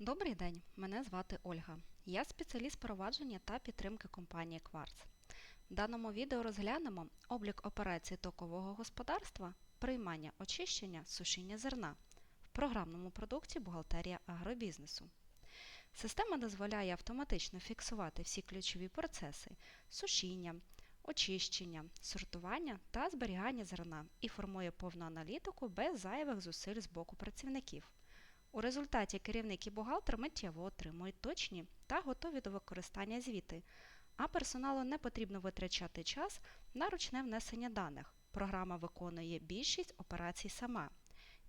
Добрий день, мене звати Ольга. Я спеціаліст провадження та підтримки компанії Quartz. В даному відео розглянемо облік операцій токового господарства, приймання очищення, сушіння зерна в програмному продукті бухгалтерія агробізнесу. Система дозволяє автоматично фіксувати всі ключові процеси сушіння, очищення, сортування та зберігання зерна і формує повну аналітику без зайвих зусиль з боку працівників. У результаті керівник і бухгалтер миттєво отримують точні та готові до використання звіти, а персоналу не потрібно витрачати час на ручне внесення даних. Програма виконує більшість операцій сама.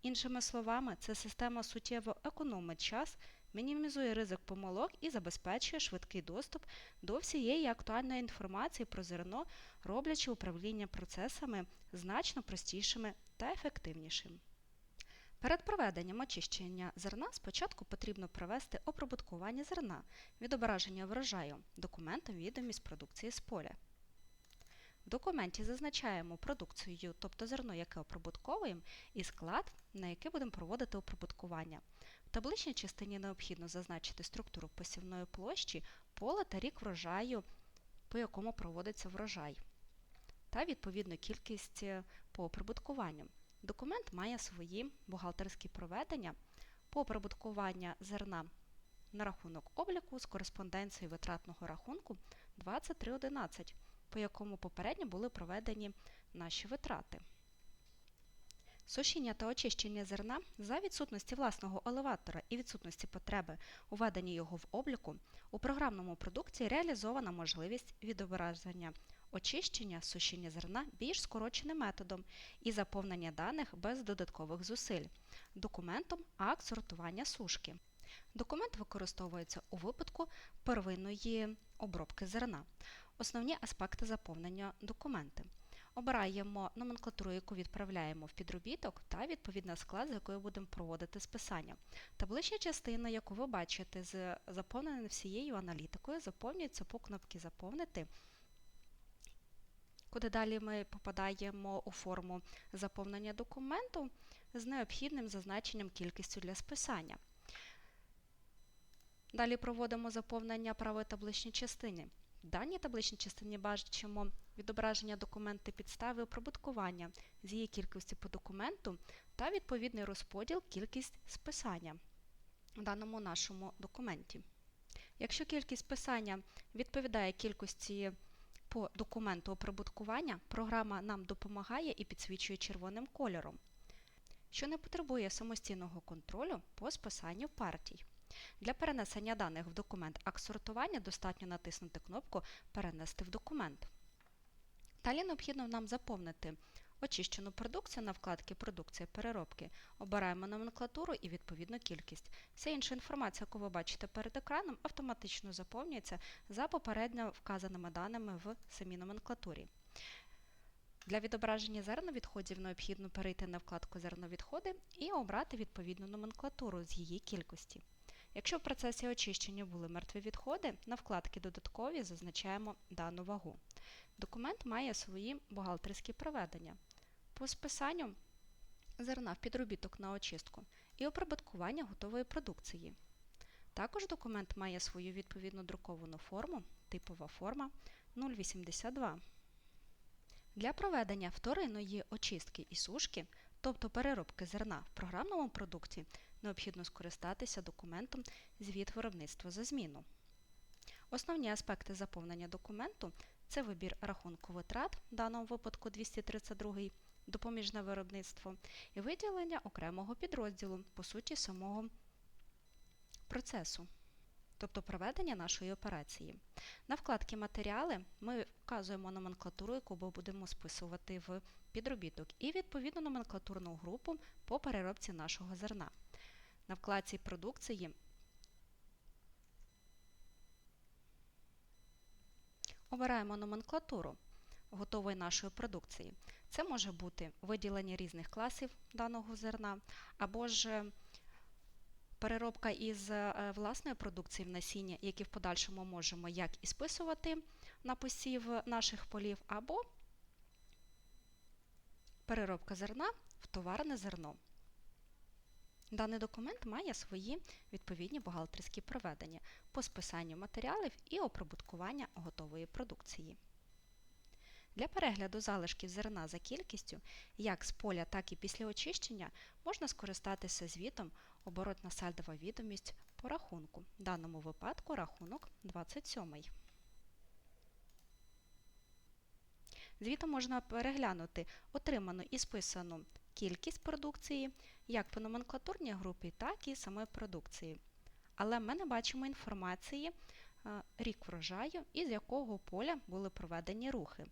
Іншими словами, ця система суттєво економить час, мінімізує ризик помилок і забезпечує швидкий доступ до всієї актуальної інформації про зерно, роблячи управління процесами значно простішими та ефективнішими. Перед проведенням очищення зерна спочатку потрібно провести оприбуткування зерна, відображення врожаю, документом відомість продукції з поля. В документі зазначаємо продукцію, тобто зерно, яке оприбутковуємо, і склад, на який будемо проводити оприбуткування. В табличній частині необхідно зазначити структуру посівної площі, поле та рік врожаю, по якому проводиться врожай, та відповідно кількість е, по оприбуткуванню. Документ має свої бухгалтерські проведення по прибуткування зерна на рахунок обліку з кореспонденцією витратного рахунку 2311, по якому попередньо були проведені наші витрати. Сушіння та очищення зерна за відсутності власного елеватора і відсутності потреби у його в обліку у програмному продукті реалізована можливість відображення очищення сушіння зерна більш скороченим методом і заповнення даних без додаткових зусиль, документом акт сортування сушки. Документ використовується у випадку первинної обробки зерна. Основні аспекти заповнення документи. Обираємо номенклатуру, яку відправляємо в підробіток, та відповідно склад, з якою будемо проводити списання. Таблична частина, яку ви бачите, з заповненою всією аналітикою, заповнюється по кнопці Заповнити куди далі ми попадаємо у форму заповнення документу з необхідним зазначенням кількістю для списання. Далі проводимо заповнення правої табличній частини. В даній табличній частині бачимо відображення документи підстави оприбуткування з її кількості по документу та відповідний розподіл кількість списання в даному нашому документі. Якщо кількість списання відповідає кількості по документу оприбуткування програма нам допомагає і підсвічує червоним кольором, що не потребує самостійного контролю по списанню партій. Для перенесення даних в документ аксортування достатньо натиснути кнопку Перенести в документ. Далі необхідно нам заповнити очищену продукцію на вкладці Продукція переробки. Обираємо номенклатуру і відповідну кількість. Вся інша інформація, яку ви бачите перед екраном, автоматично заповнюється за попередньо вказаними даними в самій номенклатурі. Для відображення зерновідходів необхідно перейти на вкладку Зерновідходи і обрати відповідну номенклатуру з її кількості. Якщо в процесі очищення були мертві відходи, на вкладці Додаткові зазначаємо дану вагу. Документ має свої бухгалтерські проведення по списанню зерна в підробіток на очистку і оприбуткування готової продукції. Також документ має свою відповідну друковану форму, типова форма 082. Для проведення вторинної очистки і сушки, тобто переробки зерна в програмному продукті, необхідно скористатися документом Звіт виробництва за зміну. Основні аспекти заповнення документу це вибір рахунку витрат, в даному випадку 232 допоміжне виробництво, і виділення окремого підрозділу, по суті, самого процесу, тобто проведення нашої операції. На вкладці Матеріали ми вказуємо номенклатуру, яку ми будемо списувати в підробіток, і відповідну номенклатурну групу по переробці нашого зерна. На вкладці продукції обираємо номенклатуру готової нашої продукції. Це може бути виділення різних класів даного зерна, або ж переробка із е, власної продукції в насіння, які в подальшому можемо як і списувати на посів наших полів, або переробка зерна в товарне зерно. Даний документ має свої відповідні бухгалтерські проведення по списанню матеріалів і оприбуткування готової продукції. Для перегляду залишків зерна за кількістю, як з поля, так і після очищення, можна скористатися звітом оборотна сальдова відомість по рахунку, в даному випадку рахунок 27. Звітом можна переглянути отриману і списану кількість продукції як по номенклатурній групі, так і самої продукції. Але ми не бачимо інформації е, рік врожаю і з якого поля були проведені рухи.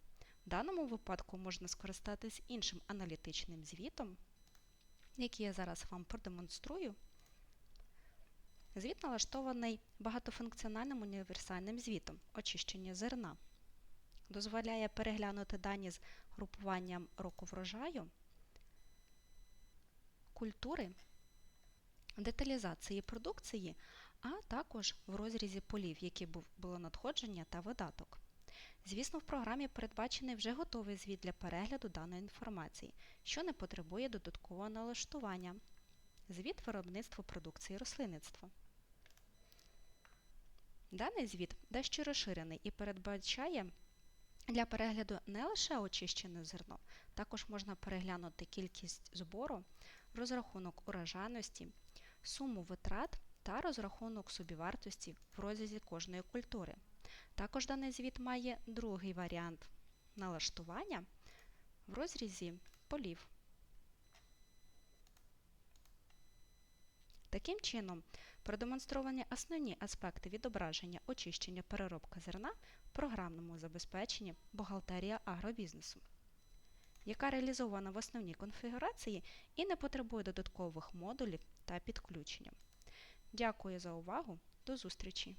В даному випадку можна скористатись іншим аналітичним звітом, який я зараз вам продемонструю. Звіт налаштований багатофункціональним універсальним звітом очищення зерна. Дозволяє переглянути дані з групуванням року врожаю, культури, деталізації продукції, а також в розрізі полів, які було надходження та видаток. Звісно, в програмі передбачений вже готовий звіт для перегляду даної інформації, що не потребує додаткового налаштування. Звіт виробництва продукції рослинництва. Даний звіт дещо розширений і передбачає для перегляду не лише очищене зерно, також можна переглянути кількість збору, розрахунок урожайності, суму витрат та розрахунок собівартості в розрізі кожної культури. Також даний звіт має другий варіант налаштування в розрізі полів. Таким чином, продемонстровані основні аспекти відображення очищення переробка зерна в програмному забезпеченні бухгалтерія агробізнесу, яка реалізована в основній конфігурації і не потребує додаткових модулів та підключення. Дякую за увагу. До зустрічі!